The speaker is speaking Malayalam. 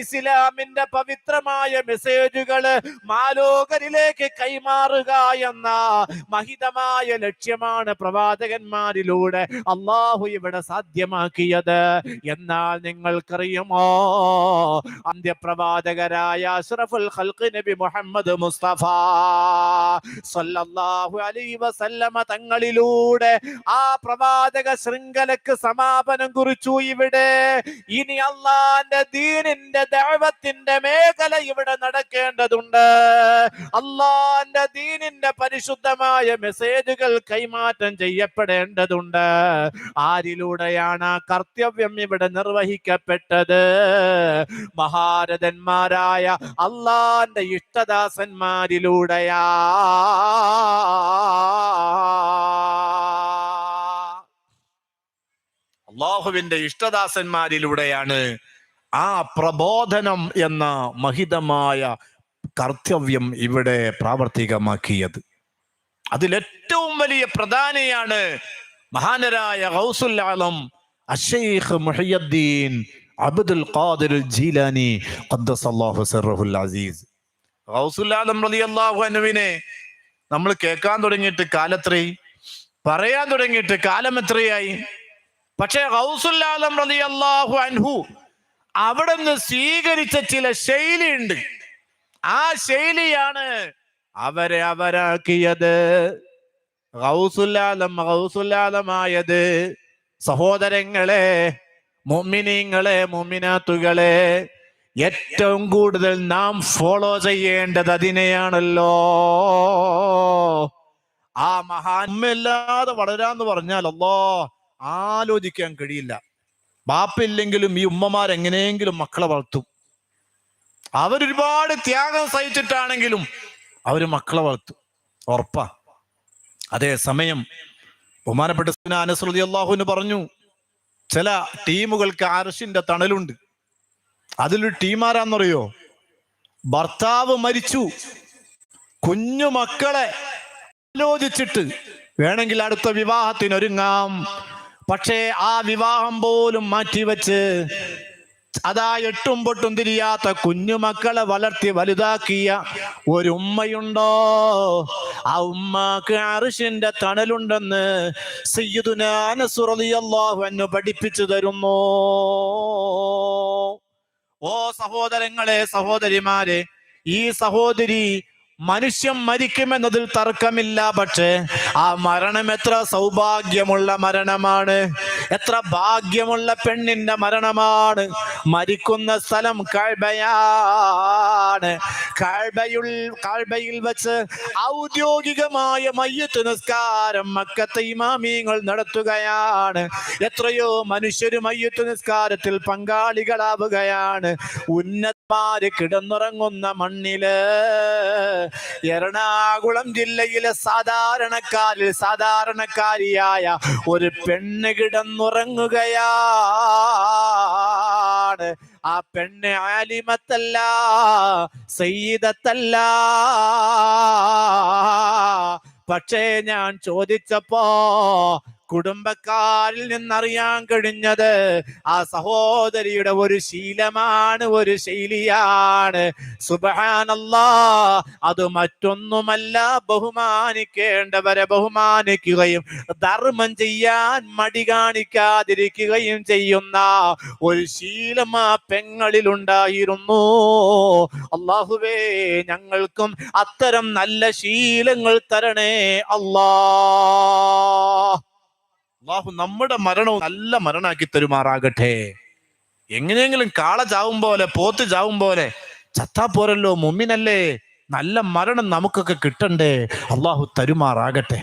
ഇസ്ലാമിന്റെ പവിത്രമായ മെസ്സേജുകൾ മാലോകരിലേക്ക് കൈമാറുക എന്ന മഹിതമായ ലക്ഷ്യമാണ് പ്രവാചകന്മാരിലൂടെ അള്ളാഹു ഇവിടെ സാധ്യമാക്കിയത്. എന്നാൽ നിങ്ങൾക്കറിയുമോ? അന്ത്യപ്രവാചകരായ അഷ്റഫുൽ ഖൽഖ് നബി മുഹമ്മദ് മുസ്തഫ സല്ലല്ലാഹു അലൈഹി വസല്ലമ തങ്ങളിലൂടെ ആ പ്രവാചക ശൃംഖലക്ക് സമാപനം കുറിച്ചു. ഇവിടെ ഇനി അള്ളാന്റെ ദീനിന്റെ ദൈവത്തിന്റെ മേഖല ഇവിടെ നടക്കേണ്ടതുണ്ട്. അള്ളാന്റെ ദീനിന്റെ പരിശുദ്ധമായ മെസ്സേജുകൾ കൈമാറ്റം ചെയ്യപ്പെടേണ്ടതുണ്ട്. ആരിലൂടെയാണ് കർത്തവ്യം ഇവിടെ നിർവഹിക്കപ്പെട്ടത്? മഹാരഥന്മാരായ അള്ളാന്റെ ഇഷ്ടദാസന്മാരിലൂടെയാ. അള്ളാഹുവിന്റെ ഇഷ്ടദാസന്മാരിലൂടെയാണ് ആ പ്രബോധനം എന്ന മഹിതമായ കർത്തവ്യം ഇവിടെ പ്രാവർത്തികമാക്കിയത്. അതിലേറ്റവും വലിയ പ്രധാനിയാണ് മഹാനരായ ഗൗസുൽ ആലം അഷൈഖ് മുഹയ്യദ്ദീൻ അബ്ദുൽ ഖാദിർ ജീലാനി ഖദ്ദസല്ലാഹു സിർറഹുൽ അസീസ്. ആലം റളിയല്ലാഹു അൻഹുവിനെ നമ്മൾ കേൾക്കാൻ തുടങ്ങിയിട്ട് കാലത്രേ പറയാൻ തുടങ്ങിയിട്ട് കാലം എത്രയായി പക്ഷേ ആലം റളിയല്ലാഹു അൻഹു അവിടെ നിന്ന് സ്വീകരിച്ച ചില ശൈലിയുണ്ട്. ആ ശൈലിയാണ് അവരെ അവരാക്കിയത്. ഹൗസുല്ലാലം ഹൗസുല്ലാലമായത് സഹോദരങ്ങളെ മൊമ്മിനീങ്ങളെ മൊമ്മിനാത്തുകളെ ഏറ്റവും കൂടുതൽ നാം ഫോളോ ചെയ്യേണ്ടത് അതിനെയാണല്ലോ. ആ മഹാന്മല്ലാതെ വളരാന്ന് പറഞ്ഞാൽ അല്ലോ ആലോചിക്കാൻ കഴിയില്ല. ബാപ്പില്ലെങ്കിലും ഈ ഉമ്മമാർ എങ്ങനെയെങ്കിലും മക്കളെ വളർത്തും. അവരൊരുപാട് ത്യാഗം സഹിച്ചിട്ടാണെങ്കിലും അവർ മക്കളെ വളർത്തും. ഉറപ്പാ. അതേ സമയം ബഹുമാനപ്പെട്ട അനസ്രുതി അള്ളാഹുവിന് പറഞ്ഞു ചില ടീമുകൾക്ക് അരശിന്റെ തണലുണ്ട്. അതിലൊരു ടീമാരാന്നറിയോ? ഭർത്താവ് മരിച്ചു. കുഞ്ഞു മക്കളെ ആലോചിച്ചിട്ട് വേണമെങ്കിൽ അടുത്ത വിവാഹത്തിന് ഒരുങ്ങാം പക്ഷേ ആ വിവാഹം പോലും മാറ്റിവെച്ച് അതാ എട്ടും പൊട്ടും തിരിയാത്ത കുഞ്ഞുമക്കളെ വളർത്തി വലുതാക്കിയ ഒരു ഉമ്മയുണ്ടോ? ആ ഉമ്മക്ക് അറിഷിന്റെ തണലുണ്ടെന്ന് സയ്യിദുനാനസുറിയല്ലാഹു പഠിപ്പിച്ചു തരുന്നു. ഓ സഹോദരങ്ങളെ സഹോദരിമാരെ ഈ സഹോദരി മനുഷ്യൻ മരിക്കുമെന്നതിൽ തർക്കമില്ല പക്ഷേ ആ മരണം എത്ര സൗഭാഗ്യമുള്ള മരണമാണ്. എത്ര ഭാഗ്യമുള്ള പെണ്ണിന്റെ മരണമാണ്. മരിക്കുന്ന സ്ഥലം കഴബയാണ്. കഴബയുൾ കഴബയിൽ വെച്ച് ഔദ്യോഗികമായ മയ്യത്ത് നിസ്കാരം മക്കത്തെ ഇമാമിയങ്ങൾ നടത്തുകയാണ്. എത്രയോ മനുഷ്യർ മയ്യത്ത് നിസ്കാരത്തിൽ പങ്കാളികളാവുകയാണ്. ഉന്നതമാര് കിടന്നുറങ്ങുന്ന മണ്ണിൽ എറണാകുളം ജില്ലയിലെ സാധാരണക്കാരിൽ സാധാരണക്കാരിയായ ഒരു പെണ്ണ് കിടന്നുറങ്ങുകയാണ്. ആ പെണ്ണ് ആലിമത്തല്ല സയ്യിദത്തല്ല. പക്ഷേ ഞാൻ ചോദിച്ചപ്പോ കുടുംബക്കാരിൽ നിന്നറിയാൻ കഴിഞ്ഞത് ആ സഹോദരിയുടെ ഒരു ശീലമാണ് ഒരു ശൈലിയാണ്. സുബഹാനല്ലാ അത് മറ്റൊന്നുമല്ല. ബഹുമാനിക്കേണ്ടവരെ ബഹുമാനിക്കുകയും ധർമ്മം ചെയ്യാൻ മടി കാണിക്കാതിരിക്കുകയും ചെയ്യുന്ന ഒരു ശീലം ആ പെങ്ങളിൽ ഉണ്ടായിരുന്നു. അള്ളാഹുവേ ഞങ്ങൾക്കും അത്തരം നല്ല ശീലങ്ങൾ തരണേ അല്ലാ അള്ളാഹു നമ്മുടെ മരണവും നല്ല മരണാക്കി തരുമാറാകട്ടെ. എങ്ങനെയെങ്കിലും കാള ചാവും പോലെ പോത്ത് ചാവും പോലെ ചത്താ പോരല്ലോ മുമ്മിനല്ലേ. നല്ല മരണം നമുക്കൊക്കെ കിട്ടണ്ടേ. അള്ളാഹു തരുമാറാകട്ടെ.